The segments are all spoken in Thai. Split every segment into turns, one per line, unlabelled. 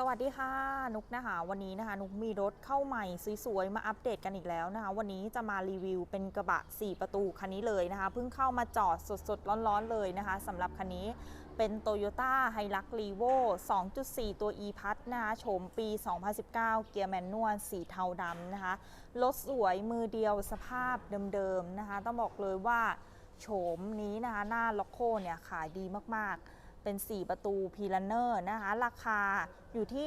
สวัสดีค่ะ นุกนะคะ วันนี้นะคะ นุกมีรถเข้าใหม่สวยๆมาอัปเดตกันอีกแล้วนะคะ วันนี้จะมารีวิวเป็นกระบะ 4 ประตูคันนี้เลยนะคะเพิ่งเข้ามาจอดสดๆ ร้อนๆเลยนะคะสำหรับคันนี้เป็น Toyota h i l u x r e v o 2.4 ตัว e p a s นะคะโฉมปี 2019 เกียร์แมนนวลสีเทาดำนะคะรถสวยมือเดียวสภาพเดิมๆนะคะ ต้องบอกเลยว่าโฉมนี้นะคะหน้าล็อกโคเนี่ยขายดีมากๆ เป็น 4 ประตูพีลันเนอร์นะคะ ราคาอยู่ที่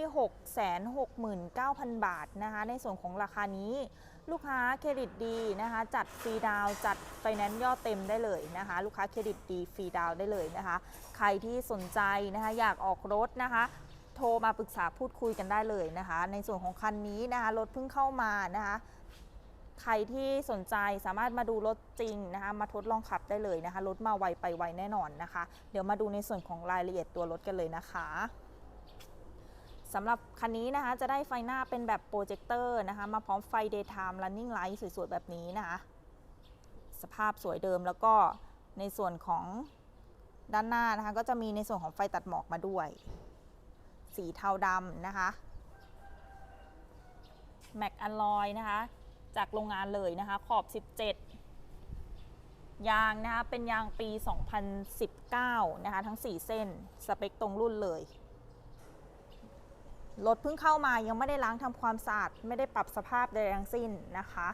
669,000 บาทนะคะ ในส่วนของราคานี้ลูกค้าเครดิตดีนะคะ จัดฟรีดาวจัดไฟแนนซ์ยอดเต็มได้เลยนะคะ ลูกค้าเครดิตดีฟรีดาวได้เลยนะคะ ใครที่สนใจนะคะอยากออกรถนะคะโทรมาปรึกษาพูดคุยกันได้เลยนะคะ ในส่วนของคันนี้นะคะรถเพิ่งเข้ามานะคะ ใครที่สนใจสามารถมาดูรถจริงนะคะมาทดลองขับได้เลยนะคะรถมาไวไปไวแน่นอนนะคะ เดี๋ยวมาดูในส่วนของรายละเอียดตัวรถกันเลยนะคะสำหรับคันนี้นะคะจะได้ไฟหน้าเป็นแบบโปรเจคเตอร์นะคะมาพร้อมไฟ daytime running light สวยๆ แบบนี้นะคะ สภาพสวยเดิมแล้วก็ในส่วนของด้านหน้านะคะก็จะมีในส่วนของไฟตัดหมอกมาด้วย สีเทาดำนะคะแม็กอลลอยนะคะ จากโรงงานเลยนะคะ ขอบ 17 ยางนะคะเป็นยางปี 2019 นะคะ ทั้ง 4 เส้นสเปคตรงรุ่นเลยรถเพิ่งเข้ามายังไม่ได้ล้างทำความสะอาด ไม่ได้ปรับสภาพใดทั้งสิ้นนะคะ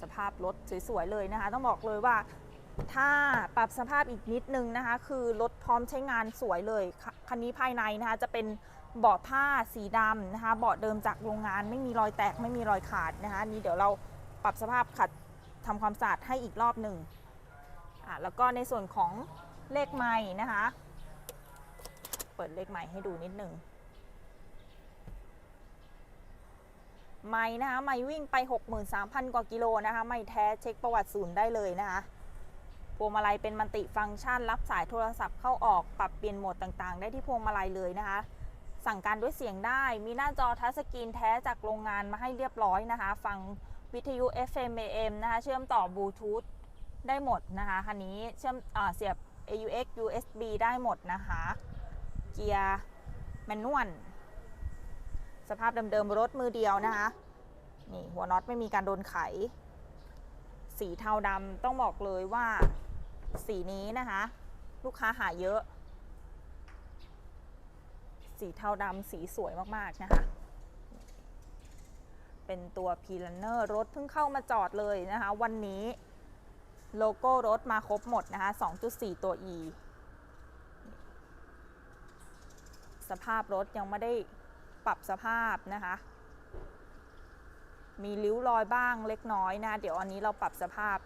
สภาพรถสวยๆเลยนะคะ ต้องบอกเลยว่าถ้าปรับสภาพอีกนิดนึงนะคะ คือรถพร้อมใช้งานสวยเลย คันนี้ภายในนะคะจะเป็นเบาะผ้าสีดำนะคะ เบาะเดิมจากโรงงานไม่มีรอยแตกไม่มีรอยขาดนะคะนี้เดี๋ยวเราปรับสภาพขัดทำความสะอาดให้อีกรอบหนึ่งอะแล้วก็ในส่วนของเลขไม้นะคะ เปิดเลขไม้ให้ดูนิดหนึ่งไม้นะคะไม้วิ่งไป 63,000 กว่ากิโลนะคะ ไม่แท้เช็คประวัติศูนย์ได้เลยนะคะพวงมาลัยเป็นมันติฟังก์ชัน รับสายโทรศัพท์เข้าออกปรับเปลี่ยนโหมดต่างๆ ได้ที่พวงมาลัยเลยนะคะ สั่งการด้วยเสียงได้ มีหน้าจอทัชสกรีนแท้จากโรงงานมาให้เรียบร้อยนะคะ ฟังวิทยุ FM AM นะคะ เชื่อมต่อบลูทูธได้หมดนะคะคันนี้เชื่อมอเสียบ AUX USB ได้หมดนะคะ เกียร์แมนนวลสภาพเดิมๆรถมือเดียวนะคะ นี่หัวน็อตไม่มีการโดนไข สีเทาดำต้องบอกเลยว่าสีนี้นะคะ ลูกค้าหาเยอะ สีเทาดำสีสวยมากๆนะคะ เป็นตัวพีลันเนอร์รถเพิ่งเข้ามาจอดเลยนะคะ วันนี้โลโก้รถมาครบหมดนะคะ 2.4 ตัว E สภาพรถยังไม่ได้ปรับสภาพนะคะ มีริ้วรอยบ้างเล็กน้อยนะ เดี๋ยวอันนี้เราปรับสภาพ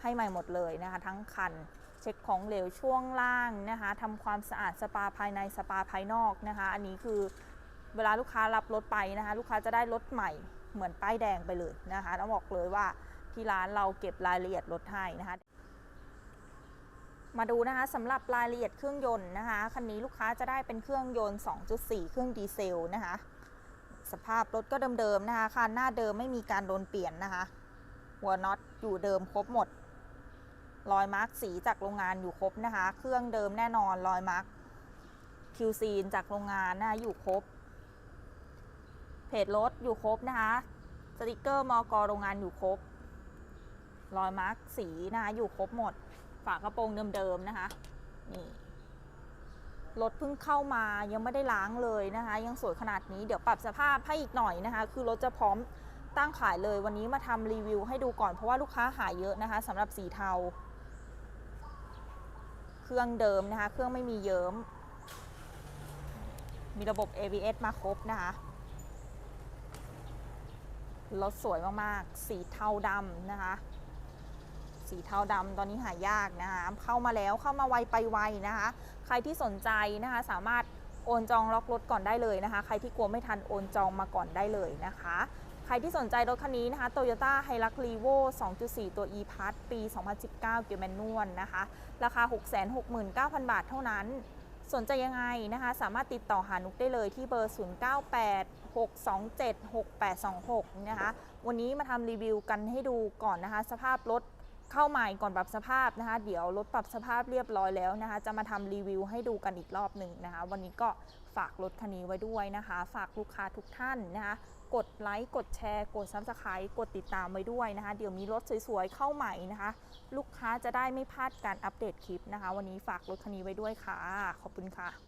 ให้ใหม่หมดเลยนะคะ ทั้งคัน เช็คของเหลวช่วงล่างนะคะทำความสะอาดสปาภายในสปาภายนอกนะคะ อันนี้คือเวลาลูกค้ารับรถไปนะคะ ลูกค้าจะได้รถใหม่เหมือนป้ายแดงไปเลยนะคะต้องบอกเลยว่าที่ร้านเราเก็บรายละเอียดรถให้นะคะมาดูนะคะสำหรับรายละเอียดเครื่องยนต์นะคะคันนี้ลูกค้าจะได้เป็นเครื่องยนต์ 2.4 เครื่องดีเซลนะคะ สภาพรถก็เดิมๆนะคะคันหน้าเดิมไม่มีการโดนเปลี่ยนนะคะ หัวน็อตอยู่เดิมครบหมด รอยมาร์กสีจากโรงงานอยู่ครบนะคะ เครื่องเดิมแน่นอนรอยมาร์กคิวซีนจากโรงงานนะคะอยู่ครบ เพจรถอยู่ครบนะคะ สติกเกอร์มอกโรงงานอยู่ครบ รอยมาร์กสีนะคะอยู่ครบหมด ฝากระโปรงเดิมๆนะคะ นี่รถเพิ่งเข้ามายังไม่ได้ล้างเลยนะคะ ยังสวยขนาดนี้เดี๋ยวปรับสภาพให้อีกหน่อยนะคะ คือรถจะพร้อมตั้งขายเลยวันนี้มาทำรีวิวให้ดูก่อนเพราะว่าลูกค้าหายเยอะนะคะสำหรับสีเทา เครื่องเดิมนะคะ เครื่องไม่มีเยิ้ม มีระบบ ABS มาครบนะคะ รถสวยมากๆ สีเทาดำนะคะ สีเทาดำตอนนี้หายากนะคะ เข้ามาแล้วเข้ามาไวไปไวนะคะ ใครที่สนใจนะคะสามารถโอนจองล็อกรถก่อนได้เลยนะคะ ใครที่กลัวไม่ทันโอนจองมาก่อนได้เลยนะคะ ใครที่สนใจรถคันนี้นะคะ Toyota Hilux Revo 2.4 ตัว e-Pass ปี 2019 เกียร์แมนนวลนะคะ ราคา 669,000 บาทเท่านั้น สนใจยังไงนะคะ สามารถติดต่อหานุกได้เลยที่เบอร์ 0986276826 นะคะ วันนี้มาทำรีวิวกันให้ดูก่อนนะคะ สภาพรถเข้าใหม่ก่อนปรับสภาพนะคะ เดี๋ยวรถปรับสภาพเรียบร้อยแล้วนะคะ จะมาทำรีวิวให้ดูกันอีกรอบหนึ่งนะคะ วันนี้ก็ฝากรถคันนี้ไว้ด้วยนะคะ ฝากลูกค้าทุกท่านนะคะ กดไลค์กดแชร์กดซับสไครต์กดติดตามไว้ด้วยนะคะ เดี๋ยวมีรถสวยๆ เข้าใหม่นะคะ ลูกค้าจะได้ไม่พลาดการอัปเดตคลิปนะคะ วันนี้ฝากรถคันนี้ไว้ด้วยค่ะ ขอบคุณค่ะ